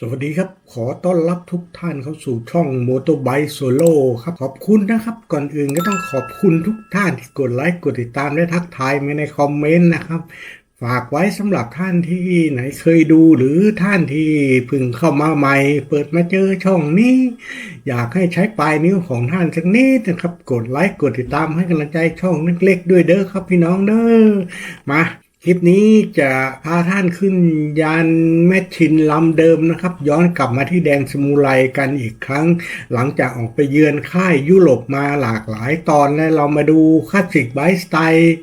สวัสดีครับ ขอต้อนรับทุกท่านเข้าสู่ช่อง m o t o b i k e Solo ครับ ขอบคุณนะครับ ก่อนอื่นก็ต้องขอบคุณทุกท่านที่กดไลค์กดติดตามและทักทายมาในคอมเมนต์นะครับ ฝากไว้สำหรับท่านที่ไหนเคยดูหรือท่านที่เพิ่งเข้ามาใหม่ เปิดมาเจอช่องนี้ อยากให้ใช้ปลายนิ้วของท่านสักนิดนะครับ กดไลค์กดติดตามให้กำลังใจช่องเล็กๆด้วยเด้อครับพี่น้องเด้อมา คลิปนี้จะพาท่านขึ้นยานแมชชินลำเดิมนะครับ ย้อนกลับมาที่แดนสมูไรกันอีกครั้ง หลังจากออกไปเยือนค่ายยุโรปมาหลากหลายตอนและเรามาดูคลาสสิกไบสไตล์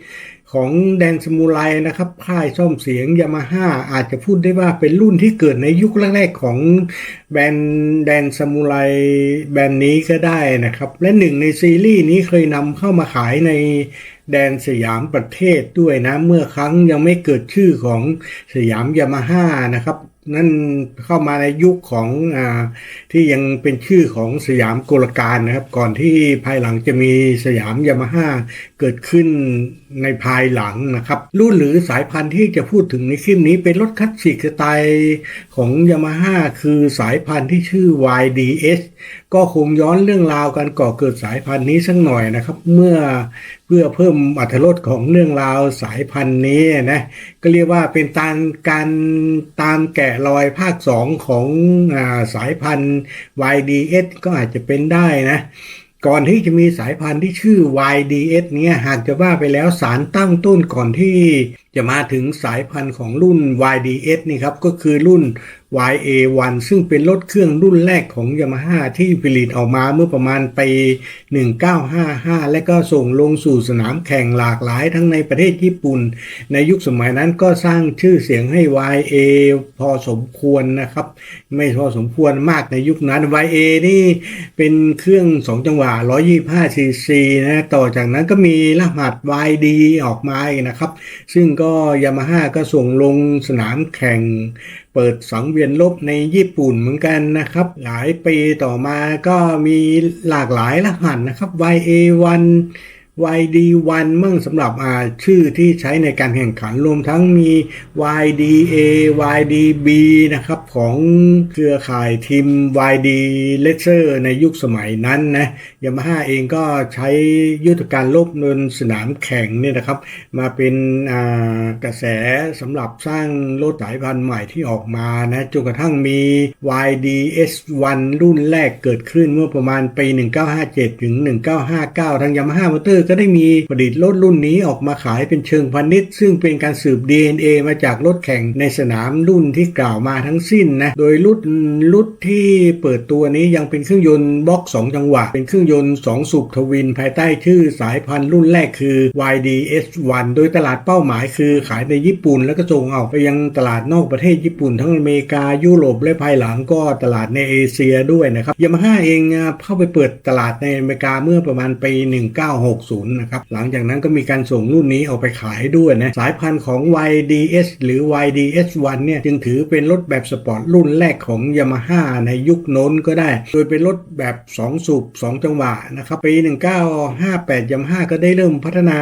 ของแดนสมูไรนะครับ ค่ายซ่อมเสียงยามาฮ่าอาจจะพูดได้ว่าเป็นรุ่นที่เกิดในยุคแรกๆของแบรนด์แดนสมูไรแบรนด์นี้ก็ได้นะครับ และหนึ่งในซีรีส์นี้เคยนำเข้ามาขายใน แดนสยามประเทศด้วยนะ เมื่อครั้งยังไม่เกิดชื่อของสยามยามาฮ่านะครับนั่นเข้ามาในยุคของอที่ยังเป็นชื่อของสยามโกลการนะครับ ก่อนที่ภายหลังจะมีสยามยามาฮ่าเกิดขึ้นในภายหลังนะครับ รุ่นหรือสายพันธุ์ที่จะพูดถึงในคลิปนี้เป็นรถคลาสสิกสไตล์ของยามาฮ่าคือสายพันธุ์ที่ชื่อ YDS ก็คงย้อนเรื่องราวการก่อเกิดสายพันธุ์นี้สักหน่อยนะครับ เมื่อเพื่อเพิ่มอรรถรสของเรื่องราวสายพันธุ์นี้นะก็เรียกว่าเป็นตามการตามแกะรอยภาค 2 ของอสายพันธุ์ YDS ก็อาจจะเป็นได้นะก่อนที่จะมีสายพันธุ์ที่ชื่อ YDS เนี่ยหากจะว่าไปแล้วสารตั้งต้นก่อนที่ จะมาถึงสายพันธุ์ของรุ่น YDS นี่ครับ ก็คือรุ่น YA1 ซึ่งเป็นรถเครื่องรุ่นแรกของ Yamaha ที่ผลิตออกมาเมื่อประมาณปี 1955 และก็ส่งลงสู่สนามแข่งหลากหลายทั้งในประเทศญี่ปุ่น ในยุคสมัยนั้นก็สร้างชื่อเสียงให้ YA พอสมควรนะครับ ไม่พอสมควรมากในยุคนั้น YA นี่เป็นเครื่อง 2 จังหวะ 125 cc นะ ต่อจากนั้นก็มีรหัส YD ออกมาอีกนะครับ ซึ่งก็ยามาฮ่าก็ส่งลงสนามแข่ง เปิดสังเวียนลบในญี่ปุ่นเหมือนกันนะครับ หลายปีต่อมาก็มีหลากหลายรหัสนะครับ YA1 YD1 มั่งสำหรับชื่อที่ใช้ในการแข่งขันรวมทั้งมี YDA YDB นะครับของเครือข่ายทีม YD l e s e r ในยุคสมัยนั้นนะยามาฮ่าเองก็ใช้ยุทธการลบบนสนามแข่งเนี่ยนะครับ มาเป็นกระแสสำหรับสร้างรถสายพันธุ์ใหม่ที่ออกมานะจนกระทั่งมี YDS1 รุ่นแรกเกิดขึ้นเมื่อประมาณปี 1957 ถึง 1959 ทาง Yamaha Motor ก็ได้มีผลิตรถรุ่นนี้ออกมาขายเป็นเชิงพาณิชย์ ซึ่งเป็นการสืบ DNA มาจากรถแข่งในสนามรุ่นที่กล่าวมาทั้งสิ้นนะ โดยรุ่นรุ่นที่เปิดตัวนี้ยังเป็นเครื่องยนต์บล็อก 2 จังหวะ เป็นเครื่องยนต์ 2 สูบทวิน ภายใต้ชื่อสายพันธุ์รุ่นแรกคือ YDS1 โดยตลาดเป้าหมายคือขายในญี่ปุ่น แล้วก็ส่งออกไปยังตลาดนอกประเทศญี่ปุ่น ทั้งอเมริกายุโรปและภายหลังก็ตลาดในเอเชียด้วยนะครับยามาฮ่าเองเข้าไปเปิดตลาดในอเมริกาเมื่อประมาณปี 1960นะครับ หลังจากนั้นก็มีการส่งรุ่นนี้ออกไปขายด้วยนะ สายพันธุ์ของ YDS หรือ YDS1 เนี่ยจึงถือเป็นรถแบบสปอร์ตรุ่นแรกของ Yamaha ในยุคโน้นก็ได้ โดยเป็นรถแบบ 2 สูบ 2 จังหวะนะครับ ปี 1958 Yamaha ก็ได้เริ่มพัฒนา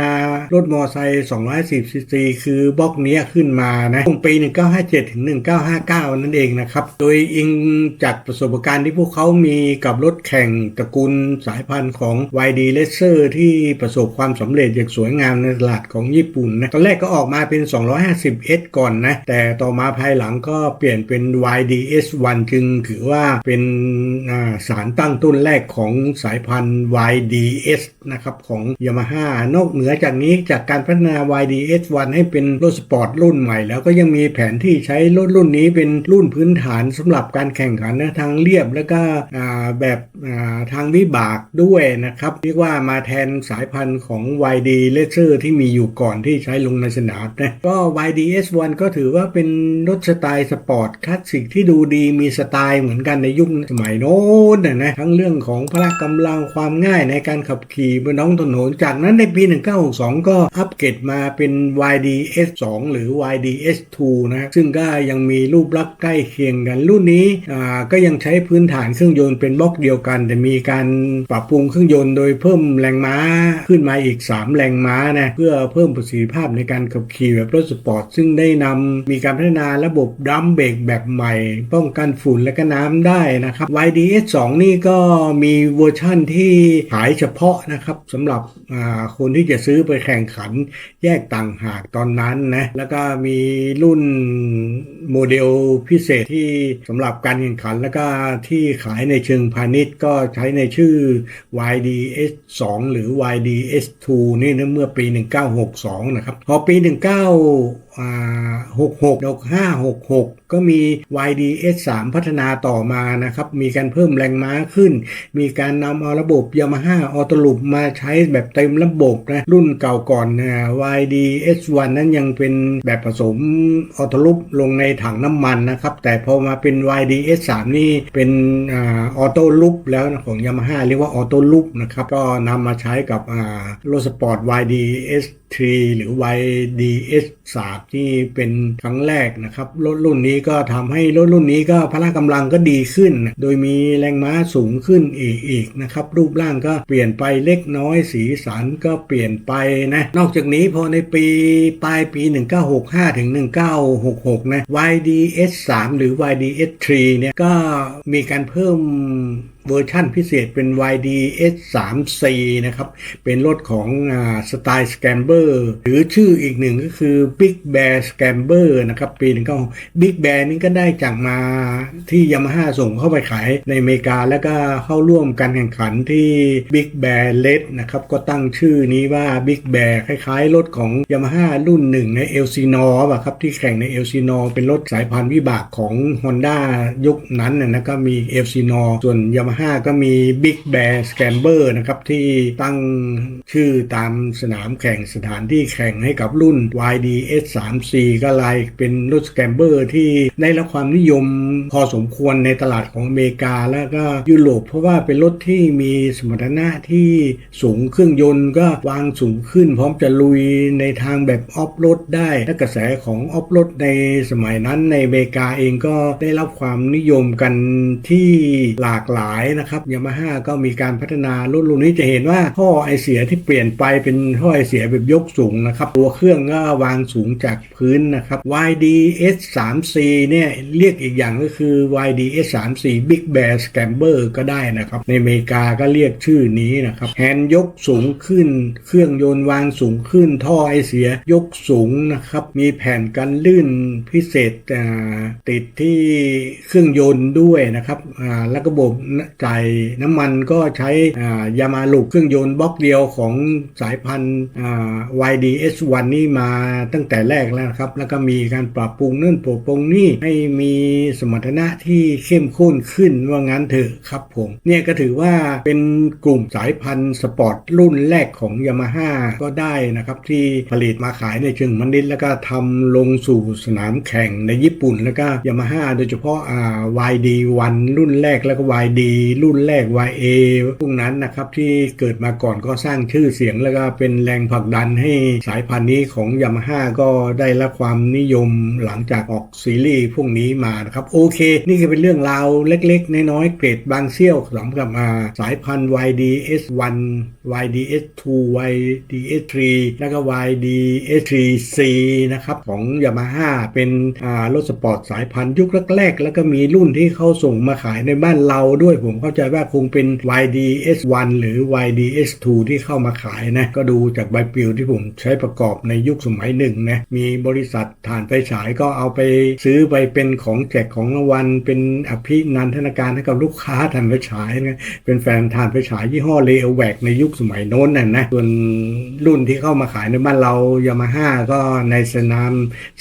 รถมอเตอร์ไซค์210 cc คือบล็อกเนี้ยขึ้นมานะช่วงปี 1957 ถึง 1959 นั่นเองนะครับ โดยอิงจากประสบการณ์ที่พวกเขามีกับรถแข่งตระกูลสายพันธุ์ของ YD l e s e r ที่ประสบความสำเร็จอย่างสวยงามในตลาดของญี่ปุ่นนะตอนแรกก็ออกมาเป็น 250S ก่อนนะแต่ต่อมาภายหลังก็เปลี่ยนเป็น YDS1 จึงถือว่าเป็นสารตั้งต้นแรกของสายพันธุ์ YDS นะครับของ Yamaha นอกเหนือจากนี้จากการพัฒนา YDS1 ให้เป็นรถสปอร์ตรุ่นใหม่ แล้วก็ยังมีแผนที่ใช้รถรุ่นนี้เป็นรุ่นพื้นฐานสำหรับการแข่งขันนะทางเรียบแล้วก็แบบทางวิบากด้วยนะครับเรียกว่ามาแทนสายพันธุ์ของ YD l e s e r ที่มีอยู่ก่อนที่ใช้ลงในสนามนะก็ YDS1 ก็ถือว่าเป็นรถสไตล์สปอร์ตคลาสสิกที่ดูดีมีสไตล์เหมือนกันในยุคสมัยโน้นนะนะทั้งเรื่องของพละกำลังความง่ายในการขับขี่บนท้องถนนจากนั้นในปี 1962 ก็อัปเกรดมาเป็น YDS2 หรือ YDS2 นะซึ่งก็ยังมีรูปลักษณ์ใกล้เคียงกันรุ่นนี้ก็ยังใช้พื้นฐานเครื่องยนต์เป็นบล็อกเดียวกัน แต่มีการปรับปรุงเครื่องยนต์โดยเพิ่มแรงม้าขึ้นมาอีก 3 แรงม้านะเพื่อเพิ่มประสิทธิภาพในการขับขี่แบบรถสปอร์ต ซึ่งได้นำมีการพัฒนาระบบดัมเบรกแบบใหม่ ป้องกันฝุ่นและก็น้ำได้นะครับ YDS 2 นี่ก็มีเวอร์ชั่นที่ขายเฉพาะนะครับสำหรับคนที่จะซื้อไปแข่งขันแยกต่างหากตอนนั้นนะแล้วก็มีรุ่นโมเดลพิเศษที่สำหรับการแข่งขัน แล้วก็ที่ขายในเชิงพาณิชย์ก็ใช้ในชื่อ YDS 2 หรือ YD S2 นี่นะเมื่อปี 1962 นะครับ พอปี 19 66 65 66 ก็มี YDS 3 พัฒนาต่อมานะครับ มีการเพิ่มแรงม้าขึ้น มีการนำเอาระบบ Yamaha Auto Loop มาใช้แบบเต็มระบบนะ รุ่นเก่าก่อนนะ YDS 1 นั้นยังเป็นแบบผสม Auto Loop ลงในถังน้ำมันนะครับ แต่พอมาเป็น YDS 3 นี่เป็นอ่า Auto Loop แล้วนะของ Yamaha เรียกว่า Auto Loop นะครับ ก็นำมาใช้กับรถสปอร์ต YDS 3 หรือ YDS 3ที่เป็นครั้งแรกนะครับ รถรุ่นนี้ก็ทำให้รถรุ่นนี้ก็พละกำลังก็ดีขึ้น โดยมีแรงม้าสูงขึ้นอีกอีกนะครับ รูปร่างก็เปลี่ยนไปเล็กน้อยสีสันก็เปลี่ยนไปนะ นอกจากนี้พอในปีปลายปี 1965 ถึง 1966 นะ YDS 3หรือ YDS 3เนี่ยก็มีการเพิ่ม เวอร์ชั่นพิเศษเป็น YDS 3 C นะครับ เป็นรถของสไตล์ Scamber หรือชื่ออีกหนึ่งก็คือ Big Bear Scamber นะครับ ปีหนึ่งก็ Big Bear นี่ก็ได้จากมาที่ Yamaha ส่งเข้าไปขายในอเมริกา แล้วก็เข้าร่วมการแข่งขันที่ Big Bear Red นะครับ ก็ตั้งชื่อนี้ว่า Big Bear คล้ายๆ รถของ Yamaha รุ่นหนึ่งใน Elsinore ป่ะครับที่แข่งใน Elsinore เป็นรถสายพันธุ์วิบากของ Honda ยุคนั้นนะนะก็มี Elsinore ส่วน Yamaha ก็มี Big Bear Scamber นะครับ ที่ตั้งชื่อตามสนามแข่งสถานที่แข่งให้กับรุ่น YDS 3 C ก็ลายเป็นรถ Scamber ที่ได้รับความนิยมพอสมควรในตลาดของอเมริกาแล้วก็ยุโรปเพราะว่าเป็นรถที่มีสมรรถนะที่สูงเครื่องยนต์ก็วางสูงขึ้น พร้อมจะลุยในทางแบบออฟโรดได้และกระแสของออฟโรดในสมัยนั้นในอเมริกาเองก็ได้รับความนิยมกันที่หลากหลายนะครับยามาฮ่าก็มีการพัฒนารถรุ่นนี้จะเห็นว่าท่อไอเสียที่เปลี่ยนไปเป็นท่อไอเสียแบบยกสูงนะครับตัวเครื่องก็วางสูงจากพื้นนะครับ YDS 3 C เนี่ยเรียกอีกอย่างก็คือ YDS 3 C Big Bear Scamber ก็ได้นะครับ ในอเมริกาก็เรียกชื่อนี้นะครับแฮนด์ยกสูงขึ้น เครื่องยนต์วางสูงขึ้น ท่อไอเสียยกสูงนะครับมีแผ่นกันลื่นพิเศษติดที่เครื่องยนต์ด้วยนะครับแล้วก็ระบบจ่ายน้ำมันก็ใช้ายามาลุกเครื่องยนต์บล็อกเดียวของสายพันธุ์ YDS1 นี่มาตั้งแต่แรกแล้วครับ แล้วก็มีการปรับปรุงนั่นปรับปรุงนี่ให้มีสมรรถนะที่เข้มข้นขึ้นว่างั้นเถอะครับผม เนี่ยก็ถือว่าเป็นกลุ่มสายพันธุ์สปอร์ตรุ่นแรกของยามาฮ่าก็ได้นะครับ ที่ผลิตมาขายในเชิงมันดินแล้วก็ทำลงสู่สนามแข่งในญี่ปุ่นแล้วก็ยามาฮ่าโดยเฉพาะ YD1 รุ่นแรกแล้วก็ YD รุ่นแรก YA พวกนั้นนะครับที่เกิดมาก่อนก็สร้างชื่อเสียงแล้วก็เป็นแรงผลักดันให้สายพันธุ์นี้ของยามาฮ่าก็ได้รับความนิยมหลังจากออกซีรีส์พวกนี้มานะครับโอเค นี่ก็เป็นเรื่องราวเล็กๆ น้อยๆเกรดบางเซี่ยวสำหรับอ่าสายพันธุ์ YDS1 YDS2 YDS3 แล้วก็ YDS3C นะครับของ Yamaha เป็นรถสปอร์ตสายพันธุ์ยุคแรกๆ แล้วก็มีรุ่นที่เขาส่งมาขายในบ้านเราด้วยผมเข้าใจว่าคงเป็น YDS1 หรือ YDS2 ที่เข้ามาขายนะ ก็ดูจากใบปลิวที่ผมใช้ประกอบในยุคสมัยหนึ่งนะ มีบริษัทฐานไฟฉายก็เอาไปซื้อไปเป็นของแจกของรางวัล เป็นอภินันทนาการให้กับลูกค้าฐานไฟฉายนะเป็นแฟนฐานไฟฉายยี่ห้อเลโอแวกในยุคสมัยโน้นน่ะนะส่วนรุ่นที่เข้ามาขายในบ้านเรายามาฮ่าก็ในสนาม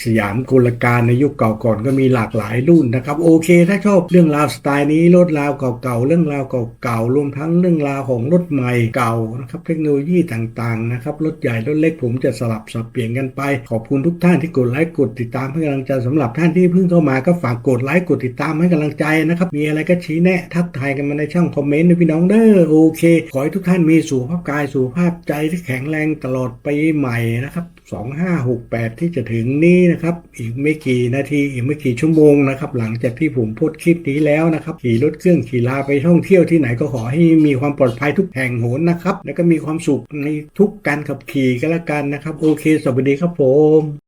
สยามกุลการในยุคเก่าก่อนก็มีหลากหลายรุ่นนะครับ โอเค ถ้าชอบเรื่องราวสไตล์นี้รถราวเก่าเรื่องราวเก่าๆรวมทั้งเรื่องราวของรถใหม่เก่านะครับเทคโนโลยีต่างๆนะครับรถใหญ่รถเล็กผมจะสลับสับเปลี่ยนกันไป ขอบคุณทุกท่านที่กดไลค์กดติดตามให้กำลังใจสำหรับท่านที่เพิ่งเข้ามาก็ฝากกดไลค์กดติดตามให้กำลังใจนะครับมีอะไรก็ชี้แนะทักทายกันมาในช่องคอมเมนต์นะพี่น้องเด้อโอเค ขอให้ทุกท่านมีสุขภาพกายสุขภาพใจที่แข็งแรงตลอดไปใหม่นะครับ 2568 ที่จะถึงนี้นะครับ อีกไม่กี่นาทีอีกไม่กี่ชั่วโมงนะครับ หลังจากที่ผมโพสต์คลิปนี้แล้วนะครับ ขี่รถเครื่องขี่ลาไปท่องเที่ยวที่ไหนก็ขอให้มีความปลอดภัยทุกแห่งโหนนะครับ แล้วก็มีความสุขในทุกการขับขี่ก็แล้วกันนะครับ โอเค สวัสดีครับผม